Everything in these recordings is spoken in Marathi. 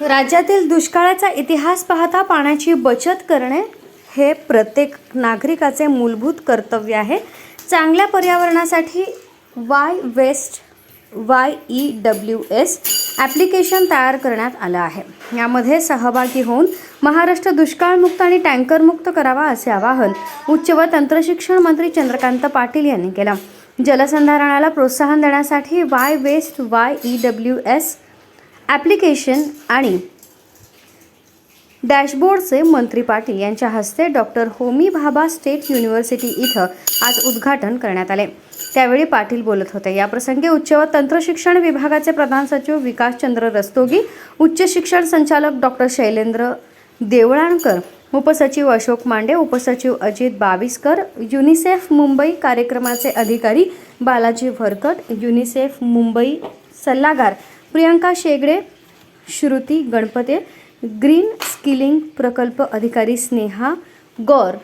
राज्यातील दुष्काळाचा इतिहास पाहता पाण्याची बचत करणे हे प्रत्येक नागरिकाचे मूलभूत कर्तव्य आहे. चांगल्या पर्यावरणासाठी why waste Y E W S application तयार करण्यात आलं आहे. यामध्ये सहभागी होऊन महाराष्ट्र दुष्काळमुक्त आणि टँकरमुक्त करावा असे आवाहन उच्च व तंत्रशिक्षण मंत्री चंद्रकांत पाटील यांनी केलं. जलसंधारणाला प्रोत्साहन देण्यासाठी why waste Y E W S application आणि डॅशबोर्डचे मंत्री पाटील यांच्या हस्ते doctor Homi Bhabha state university इथं आज उद्घाटन करण्यात आले. त्यावेळी पाटील बोलत होते. याप्रसंगी उच्च व तंत्रशिक्षण विभागाचे प्रधान सचिव विकासचंद्र रस्तोगी उच्च शिक्षण संचालक डॉक्टर शैलेंद्र देवळाणकर उपसचिव अशोक मांडे उपसचिव अजित बाविस्कर युनिसेफ मुंबई कार्यक्रमाचे अधिकारी बालाजी भरकट युनिसेफ मुंबई सल्लागार प्रियंका शेगडे श्रुती गणपते ग्रीन स्किलिंग प्रकल्प अधिकारी स्नेहा गौर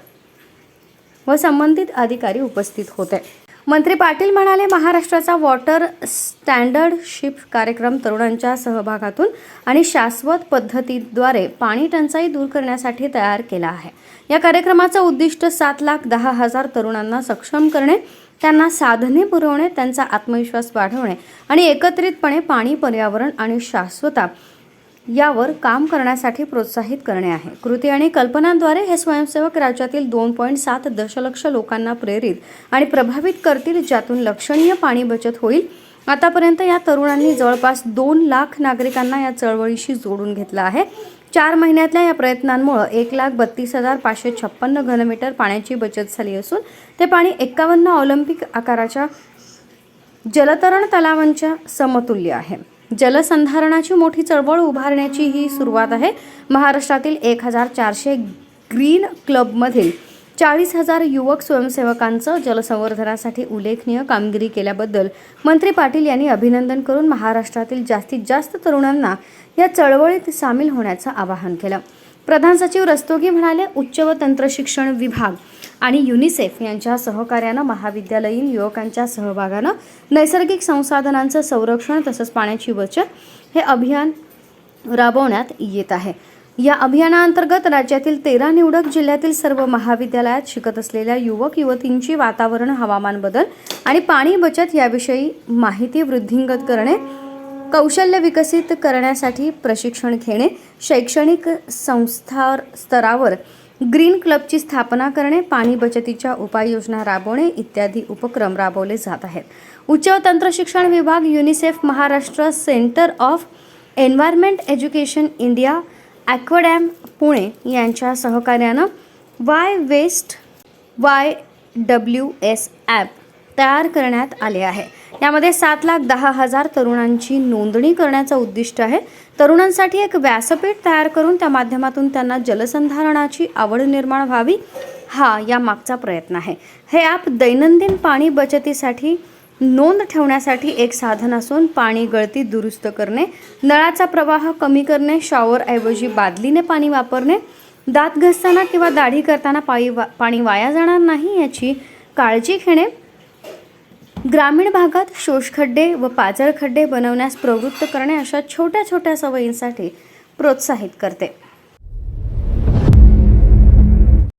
व संबंधित अधिकारी उपस्थित होते. मंत्री पाटील म्हणाले महाराष्ट्राचा वॉटर स्टँडर्डशिप कार्यक्रम तरुणांच्या सहभागातून आणि शाश्वत पद्धतीद्वारे पाणी टंचाई दूर करण्यासाठी तयार केला आहे. या कार्यक्रमाचं उद्दिष्ट सात लाख दहा हजार तरुणांना सक्षम करणे त्यांना साधने पुरवणे त्यांचा आत्मविश्वास वाढवणे आणि एकत्रितपणे पाणी पर्यावरण आणि शाश्वता यावर काम करण्यासाठी प्रोत्साहित करणे आहे. कृती आणि कल्पनांद्वारे हे स्वयंसेवक राज्यातील दोन पॉईंट सात दशलक्ष लोकांना प्रेरित आणि प्रभावित करतील ज्यातून लक्षणीय पाणी बचत होईल. आतापर्यंत या तरुणांनी जवळपास दोन लाख नागरिकांना या चळवळीशी जोडून घेतलं आहे. चार महिन्यातल्या या प्रयत्नांमुळे एक लाख बत्तीस हजार पाचशे छप्पन्न घनमीटर पाण्याची बचत झाली असून ते पाणी एक्कावन्न ऑलिम्पिक आकाराच्या जलतरण तलावांच्या समतुल्य आहे. जलसंधारणाची मोठी चळवळ उभारण्याची ही सुरुवात आहे. महाराष्ट्रातील एक हजार चारशे ग्रीन क्लबमधील चाळीस हजार युवक स्वयंसेवकांचं जलसंवर्धनासाठी उल्लेखनीय कामगिरी केल्याबद्दल मंत्री पाटील यांनी अभिनंदन करून महाराष्ट्रातील जास्तीत जास्त तरुणांना या चळवळीत सामील होण्याचं आवाहन केलं. प्रधान सचिव रस्तोगी म्हणाले उच्च व तंत्रशिक्षण विभाग आणि युनिसेफ यांच्या सहकार्यानं महाविद्यालयीन युवकांच्या सहभागानं नैसर्गिक संसाधनांचं संरक्षण तसंच पाण्याची बचत हे अभियान राबवण्यात येत आहे. या अभियानाअंतर्गत राज्यातील तेरा निवडक जिल्ह्यातील सर्व महाविद्यालयात शिकत असलेल्या युवक युवतींची वातावरण हवामान बदल आणि पाणी बचत याविषयी माहिती वृद्धिंगत करणे कौशल्य विकसित करण्यासाठी प्रशिक्षण घेणे शैक्षणिक संस्था स्तरावर ग्रीन क्लबची स्थापना करणे पाणी बचतीच्या उपाययोजना राबवणे इत्यादी उपक्रम राबवले जात आहेत. उच्च तंत्रशिक्षण विभाग UNICEF Maharashtra centre of environment education India ॲक्वडॅम Pune यांच्या सहकार्यानं why waste Y W S app तयार करण्यात आले आहे. यामध्ये सात लाख दहा हजार तरुणांची नोंदणी करण्याचं उद्दिष्ट आहे. तरुणांसाठी एक व्यासपीठ तयार करून त्या माध्यमातून त्यांना जलसंधारणाची आवड निर्माण व्हावी हा या मागचा प्रयत्न आहे. हे ॲप दैनंदिन पाणी बचतीसाठी नोंद ठेवण्यासाठी एक साधन असून पाणी गळती दुरुस्त करणे नळाचा प्रवाह कमी करणे शॉवरऐवजी बादलीने पाणी वापरणे दात घसताना किंवा दाढी करताना पायी वा पाणी वाया जाणार नाही याची काळजी घेणे ग्रामीण भागात शोषखड्डे व पाचळ खड्डे बनवण्यास प्रवृत्त करणे अशा छोट्या छोट्या सवयींसाठी प्रोत्साहित करते.